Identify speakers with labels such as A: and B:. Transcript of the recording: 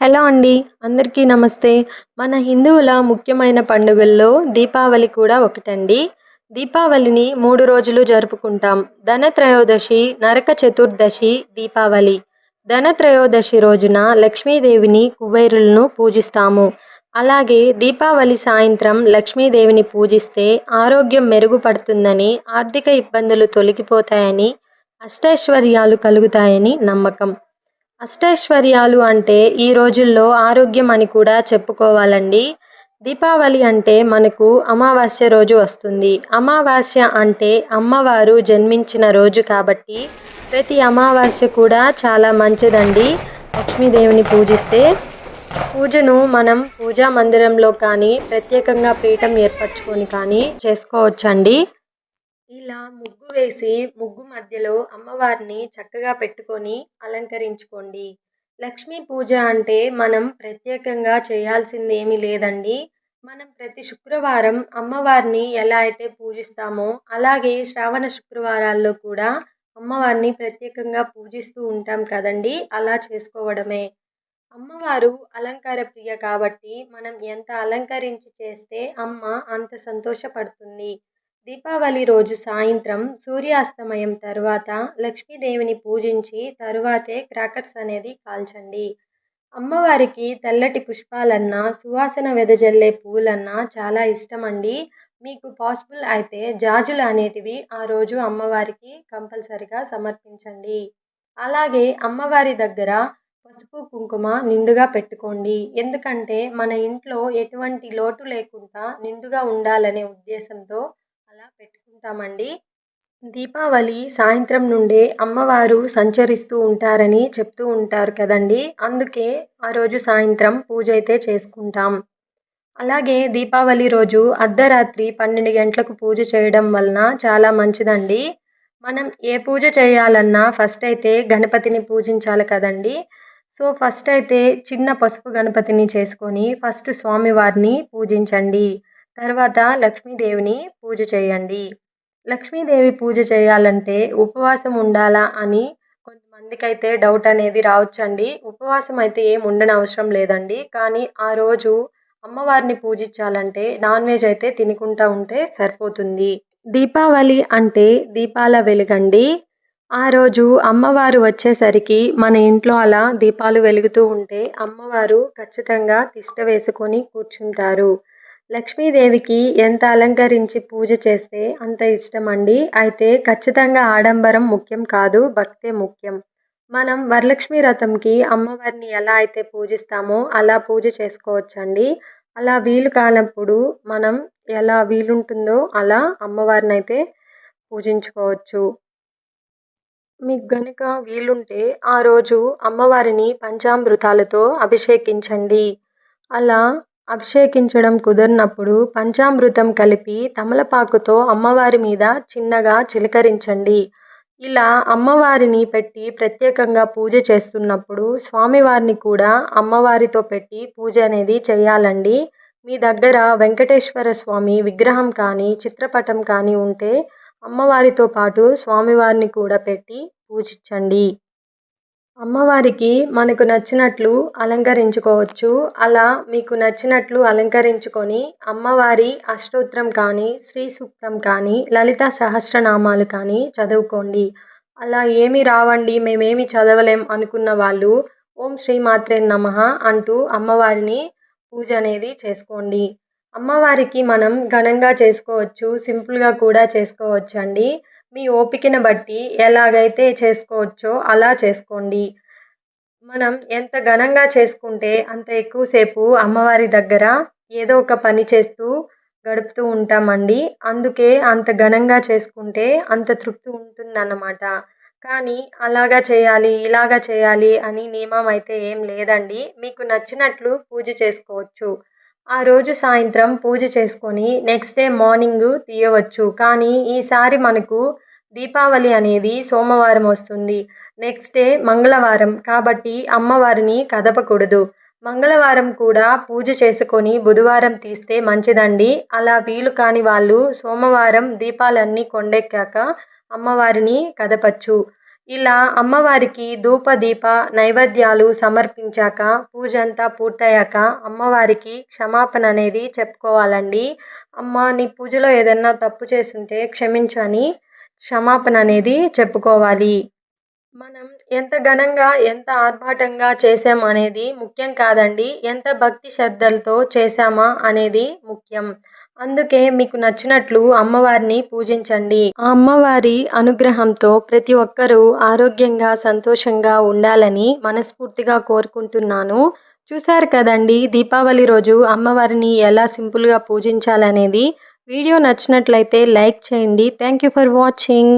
A: Hello అండి అందరికీ నమస్తే. మన హిందువుల ముఖ్యమైన పండుగల్లో దీపావళి కూడా ఒకటండి. దీపావళిని మూడు రోజులు జరుపుకుంటాం. ధనత్రయోదశి నరక చతుర్దశి దీపావళి. ధనత్రయోదశి రోజున లక్ష్మీదేవిని కుబేరులను పూజిస్తాము. అలాగే దీపావళి సాయంత్రం లక్ష్మీదేవిని పూజిస్తే ఆరోగ్యం మెరుగుపడుతుందని ఆర్థిక ఇబ్బందులు తొలగిపోతాయని అష్టైశ్వర్యాలు కలుగుతాయని నమ్మకం. అష్టైశ్వర్యాలు అంటే ఈ రోజుల్లో ఆరోగ్యం అని కూడా చెప్పుకోవాలండి. దీపావళి అంటే మనకు అమావాస్య రోజు వస్తుంది. అమావాస్య అంటే అమ్మవారు జన్మించిన రోజు కాబట్టి ప్రతి అమావాస్య కూడా చాలా మంచిదండి. లక్ష్మీదేవిని పూజిస్తే పూజను మనం పూజా మందిరంలో కానీ ప్రత్యేకంగా పీఠం ఏర్పరచుకొని కానీ చేసుకోవచ్చండి. ఇలా ముగ్గు వేసి ముగ్గు మధ్యలో అమ్మవారిని చక్కగా పెట్టుకొని అలంకరించుకోండి. లక్ష్మీ పూజ అంటే మనం ప్రత్యేకంగా చేయాల్సింది ఏమీ లేదండి. మనం ప్రతి శుక్రవారం అమ్మవారిని ఎలా అయితే పూజిస్తామో అలాగే శ్రావణ శుక్రవారాల్లో కూడా అమ్మవారిని ప్రత్యేకంగా పూజిస్తూ ఉంటాం కదండి. అలా చేసుకోవడమే. అమ్మవారు అలంకార ప్రియ కాబట్టి మనం ఎంత అలంకరించి చేస్తే అమ్మ అంత సంతోషపడుతుంది. దీపావళి రోజు సాయంత్రం సూర్యాస్తమయం తర్వాత లక్ష్మీదేవిని పూజించి తరువాతే క్రాకర్స్ అనేది కాల్చండి. అమ్మవారికి తెల్లటి పుష్పాలన్నా సువాసన వెదజల్లే పూలన్నా చాలా ఇష్టం అండి మీకు పాసిబుల్ అయితే జాజులు అనేటివి ఆ రోజు అమ్మవారికి కంపల్సరిగా సమర్పించండి. అలాగే అమ్మవారి దగ్గర పసుపు కుంకుమ నిండుగా పెట్టుకోండి. ఎందుకంటే మన ఇంట్లో ఎటువంటి లోటు లేకుండా నిండుగా ఉండాలనే ఉద్దేశంతో అలా పెట్టుకుంటామండి. దీపావళి సాయంత్రం నుండే అమ్మవారు సంచరిస్తూ ఉంటారని చెప్తూ ఉంటారు కదండి. అందుకే ఆ రోజు సాయంత్రం పూజ అయితే చేసుకుంటాం. అలాగే దీపావళి రోజు అర్ధరాత్రి పన్నెండు గంటలకు పూజ చేయడం వలన చాలా మంచిదండి. మనం ఏ పూజ చేయాలన్నా ఫస్ట్ అయితే గణపతిని పూజించాలి కదండి. సో ఫస్ట్ అయితే చిన్న పసుపు గణపతిని చేసుకొని ఫస్ట్ స్వామివారిని పూజించండి. తర్వాత లక్ష్మీదేవిని పూజ చేయండి. లక్ష్మీదేవి పూజ చేయాలంటే ఉపవాసం ఉండాలా అని కొంతమందికైతే డౌట్ అనేది రావచ్చండి. ఉపవాసం అయితే ఏం ఉండని అవసరం లేదండి. కానీ ఆ రోజు అమ్మవారిని పూజించాలంటే నాన్ వెజ్ అయితే తినుకుంటా ఉంటే సరిపోతుంది. దీపావళి అంటే దీపాల వెలుగండి. ఆ రోజు అమ్మవారు వచ్చేసరికి మన ఇంట్లో అలా దీపాలు వెలుగుతూ ఉంటే అమ్మవారు ఖచ్చితంగా తిష్ట వేసుకొని కూర్చుంటారు. లక్ష్మీదేవికి ఎంత అలంకరించి పూజ చేస్తే అంత ఇష్టం అండి అయితే ఖచ్చితంగా ఆడంబరం ముఖ్యం కాదు భక్తే ముఖ్యం. మనం వరలక్ష్మి రథంకి అమ్మవారిని ఎలా అయితే పూజిస్తామో అలా పూజ చేసుకోవచ్చండి. అలా వీలు కానప్పుడు మనం ఎలా వీలుంటుందో అలా అమ్మవారిని అయితే పూజించుకోవచ్చు. మీకు గనుక వీలుంటే ఆ రోజు అమ్మవారిని పంచామృతాలతో అభిషేకించండి. అలా అభిషేకించడం కుదరినప్పుడు పంచామృతం కలిపి తమలపాకుతో అమ్మవారి మీద చిన్నగా చిలకరించండి. ఇలా అమ్మవారిని పెట్టి ప్రత్యేకంగా పూజ చేస్తున్నప్పుడు స్వామివారిని కూడా అమ్మవారితో పెట్టి పూజ అనేది చేయాలండి. మీ దగ్గర వెంకటేశ్వర స్వామి విగ్రహం కానీ చిత్రపటం కానీ ఉంటే అమ్మవారితో పాటు స్వామివారిని కూడా పెట్టి పూజించండి. అమ్మవారికి మనకు నచ్చినట్లు అలంకరించుకోవచ్చు. అలా మీకు నచ్చినట్లు అలంకరించుకొని అమ్మవారి అష్టోత్తరం కానీ శ్రీ సూక్తం కానీ లలిత సహస్రనామాలు కానీ చదువుకోండి. అలా ఏమి రావండి మేమేమి చదవలేం అనుకున్న వాళ్ళు ఓం శ్రీ మాత్రే నమ అంటూ అమ్మవారిని పూజ అనేది చేసుకోండి. అమ్మవారికి మనం ఘనంగా చేసుకోవచ్చు సింపుల్గా కూడా చేసుకోవచ్చు అండి మీ ఓపికను బట్టి ఎలాగైతే చేసుకోవచ్చో అలా చేసుకోండి. మనం ఎంత ఘనంగా చేసుకుంటే అంత ఎక్కువసేపు అమ్మవారి దగ్గర ఏదో ఒక పని చేస్తూ గడుపుతూ ఉంటామండి. అందుకే అంత ఘనంగా చేసుకుంటే అంత తృప్తి ఉంటుందన్నమాట. కానీ అలాగా చేయాలి ఇలాగా చేయాలి అని నియమం అయితే ఏం లేదండి. మీకు నచ్చినట్లు పూజ చేసుకోవచ్చు. ఆ రోజు సాయంత్రం పూజ చేసుకొని నెక్స్ట్ డే మార్నింగ్ తీయవచ్చు. కానీ ఈసారి మనకు దీపావళి అనేది సోమవారం వస్తుంది. నెక్స్ట్ డే మంగళవారం కాబట్టి అమ్మవారిని కదపకూడదు. మంగళవారం కూడా పూజ చేసుకొని బుధవారం తీస్తే మంచిదండి. అలా వీలు కాని వాళ్ళు సోమవారం దీపాలన్నీ కొండెక్కాక అమ్మవారిని కదపచ్చు. ఇలా అమ్మవారికి ధూప దీప నైవేద్యాలు సమర్పించాక పూజ అంతా పూర్తయ్యాక అమ్మవారికి క్షమాపణ అనేది చెప్పుకోవాలండి. అమ్మ నీ పూజలో ఏదైనా తప్పు చేసుంటే క్షమించని క్షమాపణ అనేది చెప్పుకోవాలి. మనం ఎంత ఘనంగా ఎంత ఆర్భాటంగా చేసాం అనేది ముఖ్యం కాదండి. ఎంత భక్తి శ్రద్ధలతో చేశామా అనేది ముఖ్యం. అందుకే మీకు నచ్చినట్లు అమ్మవారిని పూజించండి. ఆ అమ్మవారి అనుగ్రహంతో ప్రతి ఒక్కరూ ఆరోగ్యంగా సంతోషంగా ఉండాలని మనస్ఫూర్తిగా కోరుకుంటున్నాను. చూశారు కదండి దీపావళి రోజు అమ్మవారిని ఎలా సింపుల్గా పూజించాలనేది. వీడియో నచ్చినట్లయితే లైక్ చేయండి. Thank you for watching.